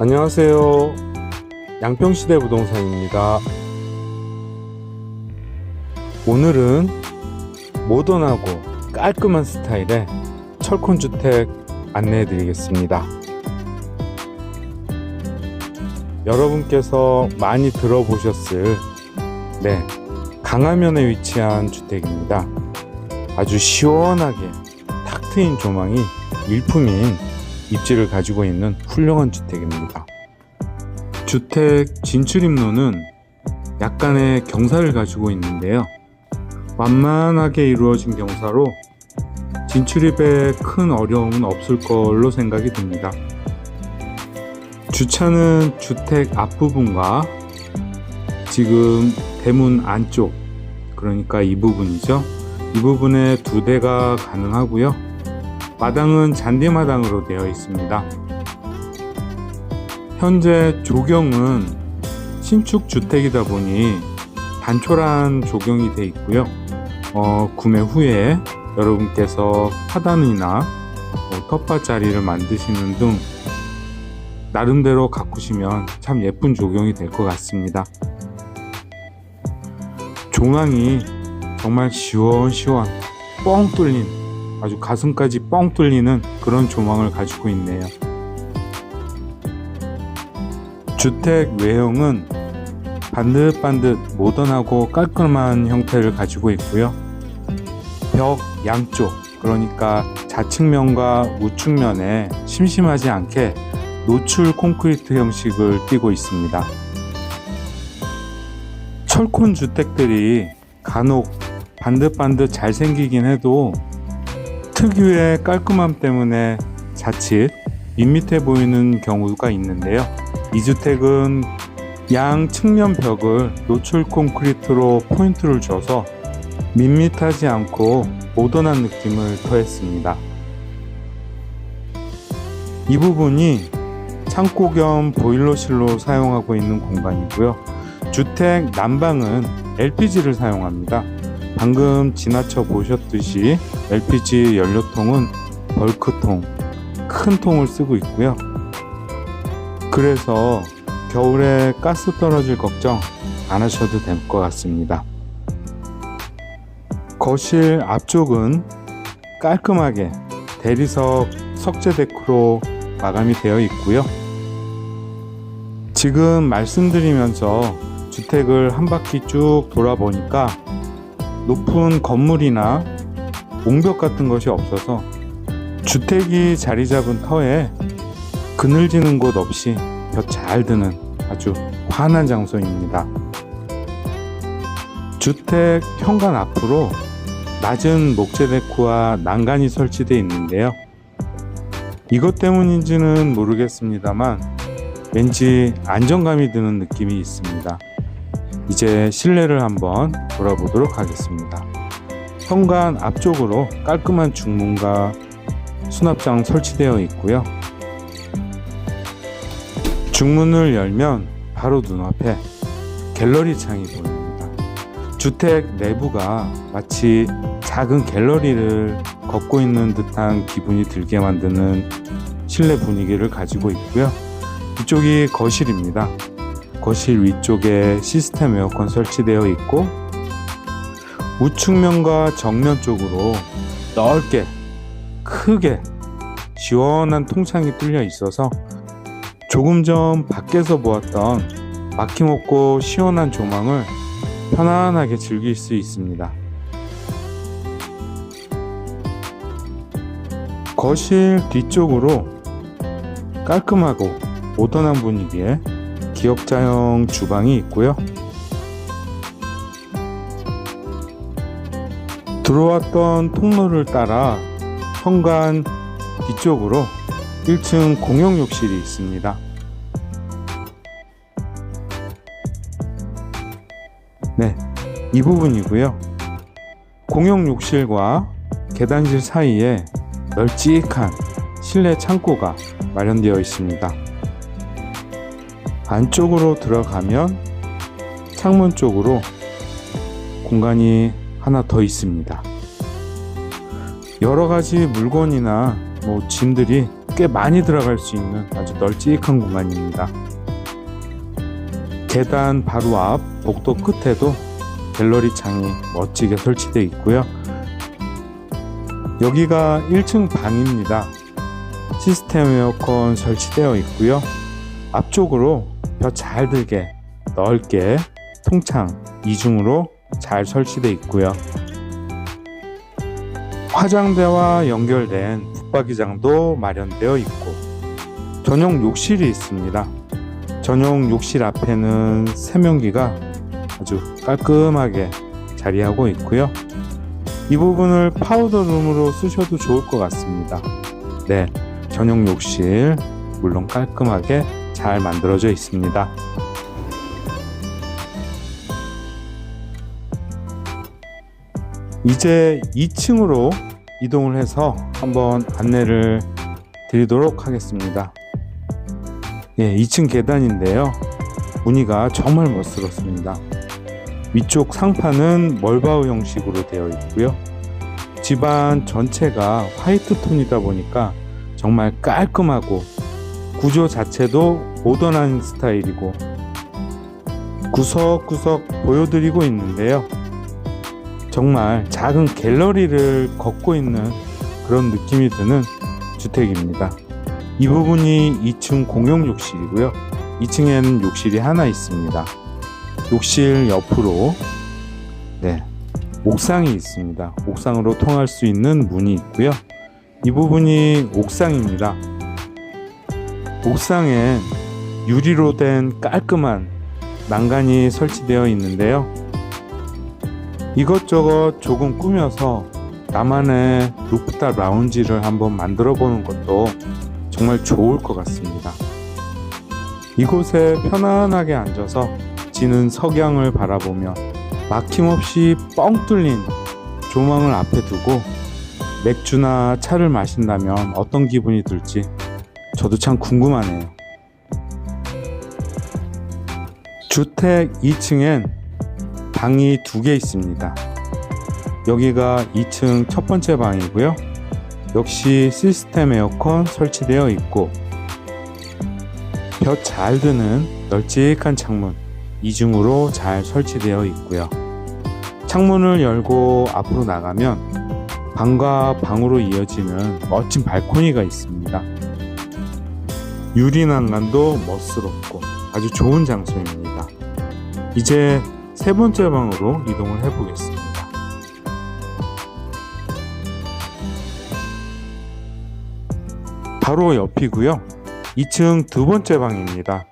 안녕하세요. 양평시대 부동산입니다. 오늘은 모던하고 깔끔한 스타일의 철콘주택 안내해 드리겠습니다. 여러분께서 많이 들어보셨을 네, 강화면에 위치한 주택입니다. 아주 시원하게 탁 트인 조망이 일품인 입지를 가지고 있는 훌륭한 주택입니다. 주택 진출입로는 약간의 경사를 가지고 있는데요. 완만하게 이루어진 경사로 진출입에 큰 어려움은 없을 걸로 생각이 듭니다. 주차는 주택 앞부분과 지금 대문 안쪽, 그러니까 이 부분이죠. 이 부분에 두 대가 가능하고요. 마당은 잔디마당으로 되어 있습니다. 현재 조경은 신축 주택이다 보니 단촐한 조경이 되어 있고요. 어, 구매 후에 여러분께서 하단이나 뭐 텃밭 자리를 만드시는 등 나름대로 가꾸시면 참 예쁜 조경이 될 것 같습니다. 조망이 정말 시원시원 뻥 뚫린 아주 가슴까지 뻥 뚫리는 그런 조망을 가지고 있네요. 주택 외형은 반듯반듯 모던하고 깔끔한 형태를 가지고 있고요. 벽 양쪽, 그러니까 좌측면과 우측면에 심심하지 않게 노출 콘크리트 형식을 띠고 있습니다. 철콘 주택들이 간혹 반듯반듯 잘 생기긴 해도 특유의 깔끔함 때문에 자칫 밋밋해 보이는 경우가 있는데요. 이 주택은 양 측면 벽을 노출 콘크리트로 포인트를 줘서 밋밋하지 않고 모던한 느낌을 더했습니다. 이 부분이 창고 겸 보일러실로 사용하고 있는 공간이고요. 주택 난방은 LPG를 사용합니다. 방금 지나쳐 보셨듯이 LPG 연료통은 벌크통, 큰 통을 쓰고 있고요. 그래서 겨울에 가스 떨어질 걱정 안 하셔도 될 것 같습니다. 거실 앞쪽은 깔끔하게 대리석 석재 데크로 마감이 되어 있고요. 지금 말씀드리면서 주택을 한 바퀴 쭉 돌아보니까 높은 건물이나 옹벽 같은 것이 없어서 주택이 자리 잡은 터에 그늘지는 곳 없이 볕잘 드는 아주 환한 장소입니다. 주택 현관 앞으로 낮은 목재 데크와 난간이 설치되어 있는데요. 이것 때문인지는 모르겠습니다만 왠지 안정감이 드는 느낌이 있습니다. 이제 실내를 한번 돌아보도록 하겠습니다. 현관 앞쪽으로 깔끔한 중문과 수납장 설치되어 있고요. 중문을 열면 바로 눈앞에 갤러리 창이 보입니다. 주택 내부가 마치 작은 갤러리를 걷고 있는 듯한 기분이 들게 만드는 실내 분위기를 가지고 있고요. 이쪽이 거실입니다. 거실 위쪽에 시스템 에어컨 설치되어 있고 우측면과 정면 쪽으로 넓게 크게 시원한 통창이 뚫려 있어서 조금 전 밖에서 보았던 막힘없고 시원한 조망을 편안하게 즐길 수 있습니다. 거실 뒤쪽으로 깔끔하고 모던한 분위기의 기역자형 주방이 있고요. 들어왔던 통로를 따라 현관 뒤쪽으로 1층 공용 욕실이 있습니다. 네, 이 부분이고요. 공용 욕실과 계단실 사이에 널찍한 실내 창고가 마련되어 있습니다. 안쪽으로 들어가면 창문 쪽으로 공간이 하나 더 있습니다. 여러 가지 물건이나 뭐 짐들이 꽤 많이 들어갈 수 있는 아주 널찍한 공간입니다. 계단 바로 앞 복도 끝에도 갤러리 창이 멋지게 설치되어 있고요. 여기가 1층 방입니다. 시스템 에어컨 설치되어 있고요. 앞쪽으로 벼 잘 들게 넓게 통창 이중으로 잘 설치되어 있고요. 화장대와 연결된 붙박이장도 마련되어 있고 전용 욕실이 있습니다. 전용 욕실 앞에는 세면기가 아주 깔끔하게 자리하고 있고요. 이 부분을 파우더룸으로 쓰셔도 좋을 것 같습니다. 네, 전용 욕실 물론 깔끔하게 잘 만들어져 있습니다. 이제 2층으로 이동을 해서 한번 안내를 드리도록 하겠습니다. 예, 2층 계단인데요. 무늬가 정말 멋스럽습니다. 위쪽 상판은 멀바우 형식으로 되어 있고요. 집안 전체가 화이트 톤이다 보니까 정말 깔끔하고 구조 자체도 모던한 스타일이고 구석구석 보여드리고 있는데요. 정말 작은 갤러리를 걷고 있는 그런 느낌이 드는 주택입니다. 이 부분이 2층 공용 욕실이고요. 2층에는 욕실이 하나 있습니다. 욕실 옆으로 네, 옥상이 있습니다. 옥상으로 통할 수 있는 문이 있고요. 이 부분이 옥상입니다. 옥상에 유리로 된 깔끔한 난간이 설치되어 있는데요. 이것저것 조금 꾸며서 나만의 루프탑 라운지를 한번 만들어 보는 것도 정말 좋을 것 같습니다. 이곳에 편안하게 앉아서 지는 석양을 바라보며 막힘없이 뻥 뚫린 조망을 앞에 두고 맥주나 차를 마신다면 어떤 기분이 들지 저도 참 궁금하네요. 주택 2층엔 방이 두 개 있습니다. 여기가 2층 첫 번째 방이고요. 역시 시스템 에어컨 설치되어 있고 볕 잘 드는 널찍한 창문 이중으로 잘 설치되어 있고요. 창문을 열고 앞으로 나가면 방과 방으로 이어지는 멋진 발코니가 있습니다. 유리 난간도 멋스럽고 아주 좋은 장소입니다. 이제 세 번째 방으로 이동을 해보겠습니다. 바로 옆이고요. 2층 두 번째 방입니다.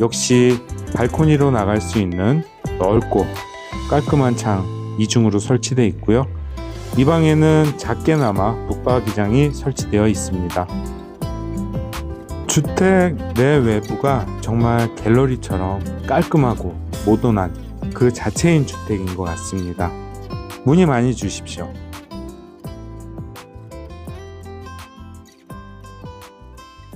역시 발코니로 나갈 수 있는 넓고 깔끔한 창 이중으로 설치되어 있고요. 이 방에는 작게나마 북박이장이 설치되어 있습니다. 주택 내 외부가 정말 갤러리처럼 깔끔하고 모던한 그 자체인 주택인 것 같습니다. 문의 많이 주십시오.